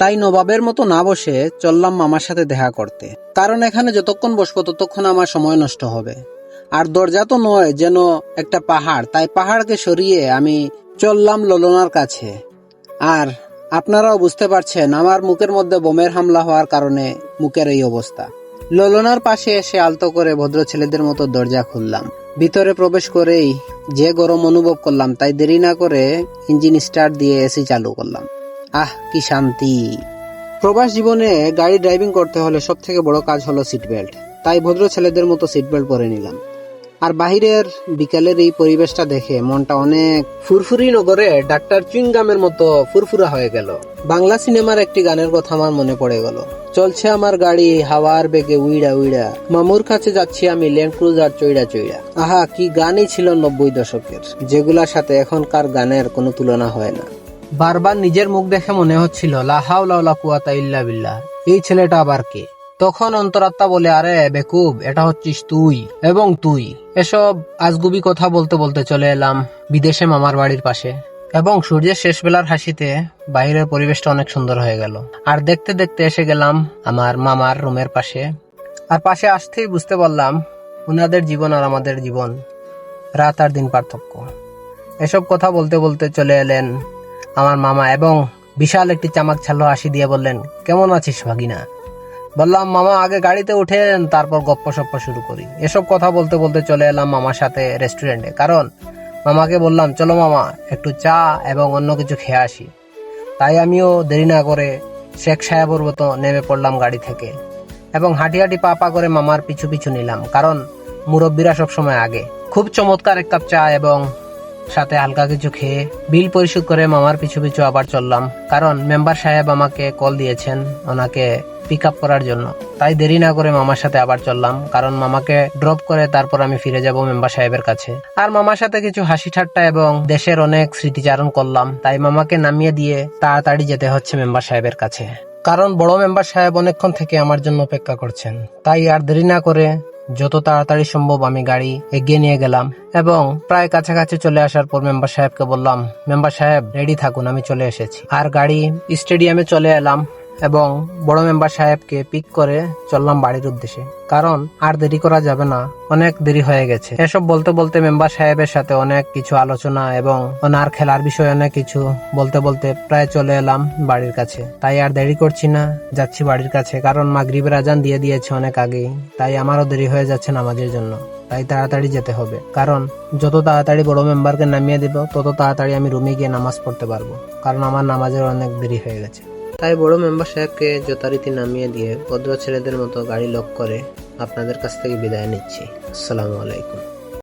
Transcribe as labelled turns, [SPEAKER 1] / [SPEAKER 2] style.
[SPEAKER 1] তাই নবাবের মতো না বসে চললাম মামার সাথে দেখা করতে। কারণ এখানে যতক্ষণ বসবো ততক্ষণ আমার সময় নষ্ট হবে। আর দরজা তো নয়, যেন একটা পাহাড়। তাই পাহাড়কে সরিয়ে আমি চললাম ললনার কাছে। আর আপনারাও বুঝতে পারছেন, আমার মুখের মধ্যে বোমের হামলা হওয়ার কারণে মুখের এই অবস্থা। ললনার পাশে এসে আলতো করে ভদ্র ছেলেদের মতো দরজা খুললাম। ভিতরে প্রবেশ করেই যে গরম অনুভব করলাম, তাই দেরি না করে ইঞ্জিন স্টার্ট দিয়ে এসি চালু করলাম। আহ, কি শান্তি। প্রবাস জীবনে গাড়ি ড্রাইভিং করতে হলে সব থেকে বড় কাজ হলো সিট বেল্ট তাই ভদ্র ছেলেদের মতো সিট বেল্ট পরে নিলাম। আর বাহিরের বিকালের এই পরিবেশটা দেখে মনটা অনেক ফুরফুরি নগরে ডাক্তার চুইংগামের মতো ফুরফুরা হয়ে গেল। বাংলা সিনেমার একটি গানের কথা আমার মনে পড়ে গেল। চলছে আমার গাড়ি হাওয়ার বেগে উইড়া উইড়া। মামুর কাছে যাচ্ছি আমি, ল্যান্ড ক্রুজার চইড়া চইড়া। আহা, কি গানই ছিল নব্বই দশকের, যেগুলার সাথে এখনকার গানের কোনো তুলনা হয় না। বারবার নিজের মুখ দেখে মনে হচ্ছিল লাহাউলা কুয়াতা ইল্লা বিল্লাহ। এই ছেলেটা আবার কে? তখন অন্তরাত্মা বলে, আরে বেকুব, এটা হচ্ছিস তুই। এবং তুই। এসব আজগুবি কথা বলতে বলতে চলে এলাম বিদেশে মামার বাড়ির পাশে। এবং সূর্যের শেষ বেলার হাসিতে বাইরের পরিবেশটা অনেক সুন্দর হয়ে গেল। আর দেখতে দেখতে এসে গেলাম আমার মামার রুমের পাশে। আর পাশে আসতেই বুঝতে পারলাম, উনাদের জীবন আর আমাদের জীবন, রাত আর দিন পার্থক্য। এসব কথা বলতে বলতে চলে এলেন আমার মামা এবং বিশাল একটি চামাক ছালো হাসি দিয়ে বললেন, কেমন আছিস ভাগিনা? বললাম, মামা, আগে গাড়িতে উঠেন, তারপর গপ্প সপ্প শুরু করি। এসব কথা বলতে বলতে চলে এলাম মামার সাথে রেস্টুরেন্টে কারণ মামাকে বললাম, চলো মামা, একটু চা এবং অন্য কিছু খেয়ে আসি। তাই আমিও দেরি না করে শেখ সাহেবর মতো নেমে পড়লাম গাড়ি থেকে এবং হাঁটি হাঁটি পা পা করে মামার পিছু পিছু নিলাম। কারণ মুরব্বীরা সবসময় আগে। খুব চমৎকার এক কাপ চা এবং সাথে হালকা কিছু খেয়ে বিল পরিশোধ করে মামার পিছু পিছু আবার চললাম। কারণ মেম্বার সাহেব আমাকে কল দিয়েছেন ওনাকে পিক আপ করার জন্য। তাই দেরি না করে মামার সাথে আবার চললাম, কারণ মামাকে ড্রপ করে তারপর আমি ফিরে যাব মেম্বার সাহেবের কাছে। আর মামার সাথে কিছু হাসি ঠাট্টা এবং দেশের অনেক স্মৃতিচারণ করলাম, তাই মামাকে নামিয়ে দিয়ে তাড়াতাড়ি যেতে হচ্ছে মেম্বার সাহেবের কাছে। কারণ বড় মেম্বার সাহেব অনেকক্ষণ থেকে আমার জন্য অপেক্ষা করছেন, তাই আর দেরি না করে যত তাড়াতাড়ি সম্ভব আমি গাড়ি এগিয়ে নিয়ে গেলাম এবং প্রায় কাছাকাছি চলে আসার পর মেম্বার সাহেবকে বললাম, মেম্বার সাহেব রেডি থাকুন, আমি চলে এসেছি। আর গাড়ি স্টেডিয়ামে চলে এলাম। এবং বড় মেম্বার সাহেবকে পিক করে চললাম বাড়ির উদ্দেশ্যে। কারণ আর দেরি করা যাবে না, অনেক দেরি হয়ে গেছে। এসব বলতে বলতে মেম্বার সাহেবের সাথে অনেক কিছু আলোচনা এবং ওনার খেলার বিষয়ে অনেক কিছু বলতে বলতে প্রায় চলে এলাম বাড়ির কাছে। তাই আর দেরি করছি না, যাচ্ছি বাড়ির কাছে। কারণ মাগরিবের আজান দিয়ে দিয়েছে অনেক আগেই, তাই আমারও দেরি হয়ে যাচ্ছে নামাজের জন্য। তাই তাড়াতাড়ি যেতে হবে। কারণ যত তাড়াতাড়ি বড় মেম্বারকে নামিয়ে দিব, তত তাড়াতাড়ি আমি রুমে গিয়ে নামাজ পড়তে পারব। কারণ আমার নামাজের অনেক দেরি হয়ে গেছে। তাই বড় মেম্বার সাহেবকে যথারীতি নামিয়ে দিয়ে ভদ্র ছেলেদের মতো গাড়ি লক করে আপনাদের কাছ থেকে বিদায় নিচ্ছি। আসসালামু আলাইকুম।